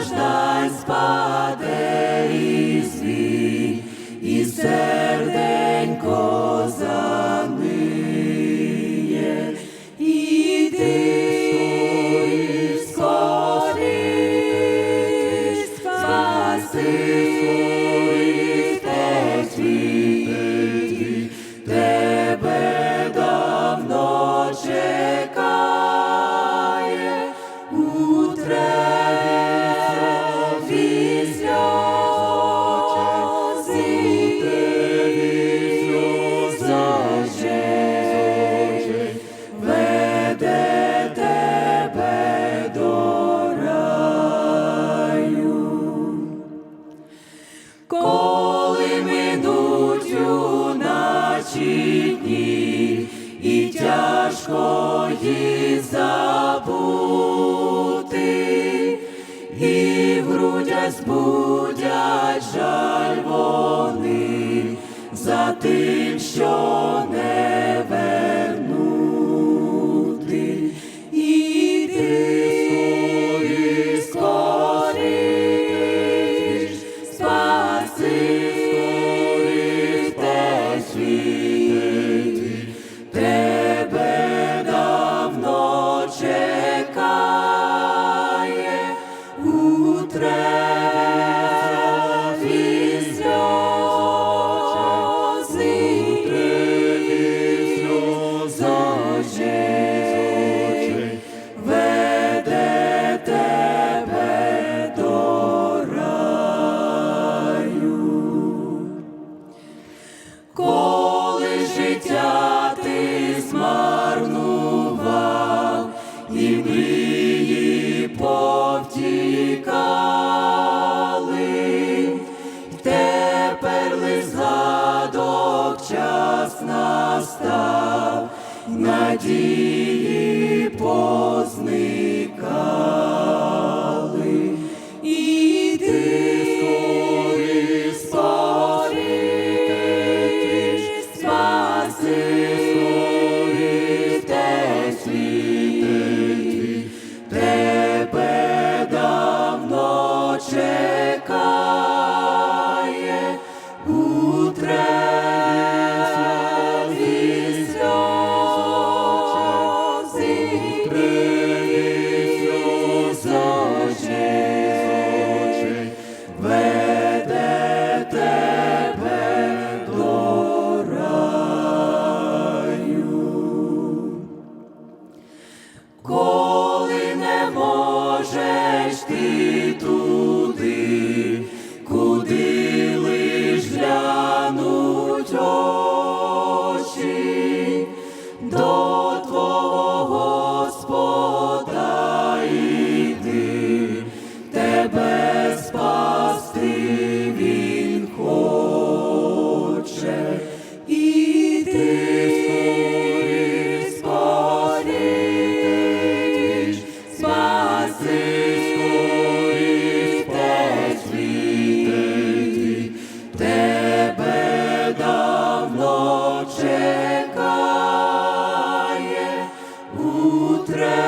страждає. Їх забути, і в грудях збудять жаль вони за тим, що сльози, веде. Коли життя ти змарнував і мрії повтікали, тепер лиш час настав, надії träd